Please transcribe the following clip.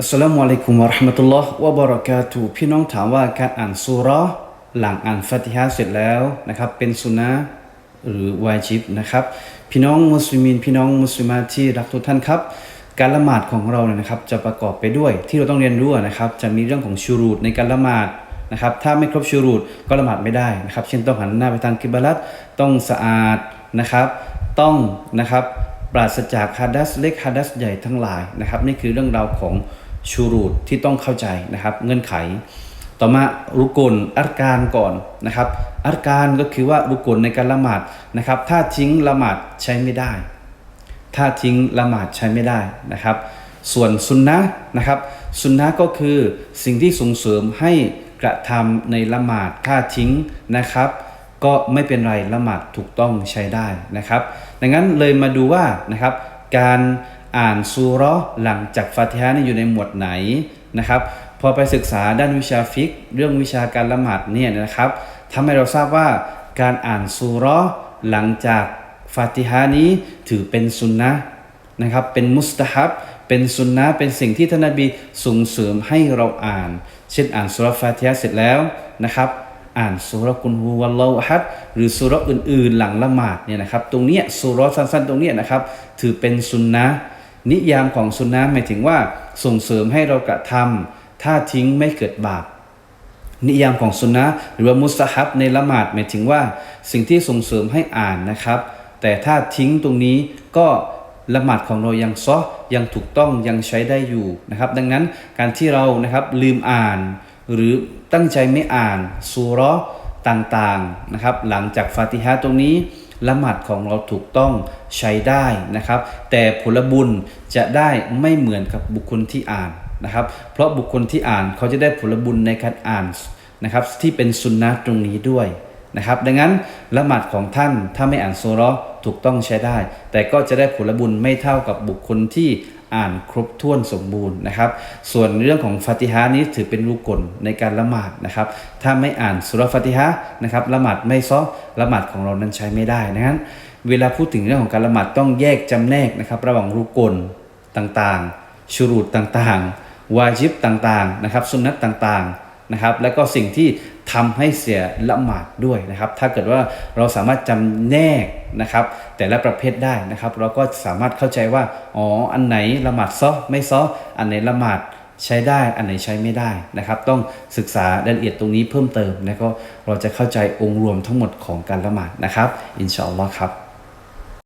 อัสลามุอะลัยกุมวะราะห์มะตุลลอฮ์วะบะเราะกาตุพี่น้องถามว่าการอ่านซูเราะห์หลังอ่านฟาติฮะห์เสร็จแล้วนะครับ เป็นสุนนะห์หรือวาจิบนะครับ พี่น้องมุสลิมินพี่น้องมุสลิมาที่รักทุกท่านครับ การละหมาดของเราเนี่ยนะครับ จะประกอบไปด้วยที่เราต้องเรียนรู้นะครับ จะมีเรื่องของชูรูดในการละหมาดนะครับ ถ้าไม่ครบชูรูดก็ละหมาดไม่ได้นะครับ เช่นต้องหันหน้าไปทางกิบลัตต้องสะอาดนะครับ ต้องนะครับ ปราศจากฮัดัสเล็กฮัดัสใหญ่ทั้งหลายนะครับ นี่คือเรื่องราวของ ชูรูดที่ต้องเข้าใจนะครับ เงื่อนไข ต่อมารุกลอัรการก่อนนะครับอัรการก็คือว่ารุกลในการละหมาดนะครับ ถ้าทิ้งละหมาดใช้ไม่ได้ ถ้าทิ้งละหมาดใช้ไม่ได้นะครับ ส่วนสุนนะนะครับสุนนะก็คือสิ่งที่ส่งเสริมให้กระทำในละหมาดถ้าทิ้งนะครับก็ไม่เป็นไรละหมาดถูกต้องใช้ได้นะครับ ดังนั้นเลยมาดูว่านะครับการ อ่านซูราะห์หลังจากฟาติฮะนี่อยู่ในหมวดไหนนะครับ พอไปศึกษาด้านวิชาฟิก เรื่องวิชาการละหมาดเนี่ยนะครับทำให้เราทราบว่าการอ่านซูราะห์หลังจากฟาติฮะนี้ถือเป็นสุนนะนะครับ เป็นมุสตะฮับ เป็นสุนนะเป็นสิ่งที่ท่านนบีส่งเสริมให้เราอ่าน เช่นอ่านสุรฟาติฮะเสร็จแล้วนะครับ อ่านสุรกุลฮูวัลลอฮัดหรือสุรอื่นๆ หลังละหมาดเนี่ยนะครับ ตรงเนี้ยสุรสั้นๆ ตรงเนี้ยนะครับ ถือเป็นสุนนะ นิยามของสุนนะหมายถึงว่าส่งเสริมให้เรากระทำถ้าทิ้งไม่เกิดบาป นิยามของสุนนะหรือว่ามุสฮับในละหมาดหมายถึงว่า สิ่งที่ส่งเสริมให้อ่านนะครับ แต่ถ้าทิ้งตรงนี้ก็ละหมาดของเรายังซอยังถูกต้องยังใช้ได้อยู่นะครับ ดังนั้นการที่เรานะครับลืมอ่าน หรือตั้งใจไม่อ่านซูราะห์ต่างๆนะครับ หลังจากฟาติฮะตรงนี้ ละหมาดของเราถูกต้องใช้ได้นะครับ แต่ผลบุญจะได้ไม่เหมือนกับบุคคลที่อ่านนะครับ เพราะบุคคลที่อ่านเขาจะได้ผลบุญในการอ่านนะครับที่เป็นสุนนะตรงนี้ด้วยนะครับ ดังนั้นละหมาดของท่านถ้าไม่อ่านโซลถูกต้องใช้ได้ แต่ก็จะได้ผลบุญไม่เท่ากับบุคคลที่ อ่านครบถ้วนสมบูรณ์นะครับ ส่วนเรื่องของฟาติฮะห์นี้ถือเป็นรูกลในการละหมาดนะครับ ถ้าไม่อ่านสุรฟาติฮะนะครับละหมาดไม่ซ้อละหมาดของเรานั้นใช้ไม่ได้นะงั้นเวลาพูดถึงเรื่องของการละหมาดต้องแยกจำแนกนะครับ ระหว่างรูกลต่างๆชูรูดต่างๆ วาจิบต่างๆนะครับสุนัตต่างๆนะครับ แล้วก็สิ่งที่ ทำให้เสียละหมาดด้วยนะครับ ถ้าเกิดว่าเราสามารถจำแนกนะครับ แต่ละประเภทได้นะครับ เราก็สามารถเข้าใจว่าอ๋ออันไหนละหมาดซอไม่ซออันไหนละหมาดใช้ได้อันไหนใช้ไม่ได้นะครับ ต้องศึกษารายละเอียดตรงนี้เพิ่มเติมแล้วก็เราจะเข้าใจองค์รวมทั้งหมดของการละหมาดนะครับ อินชาอัลลอฮ์ครับ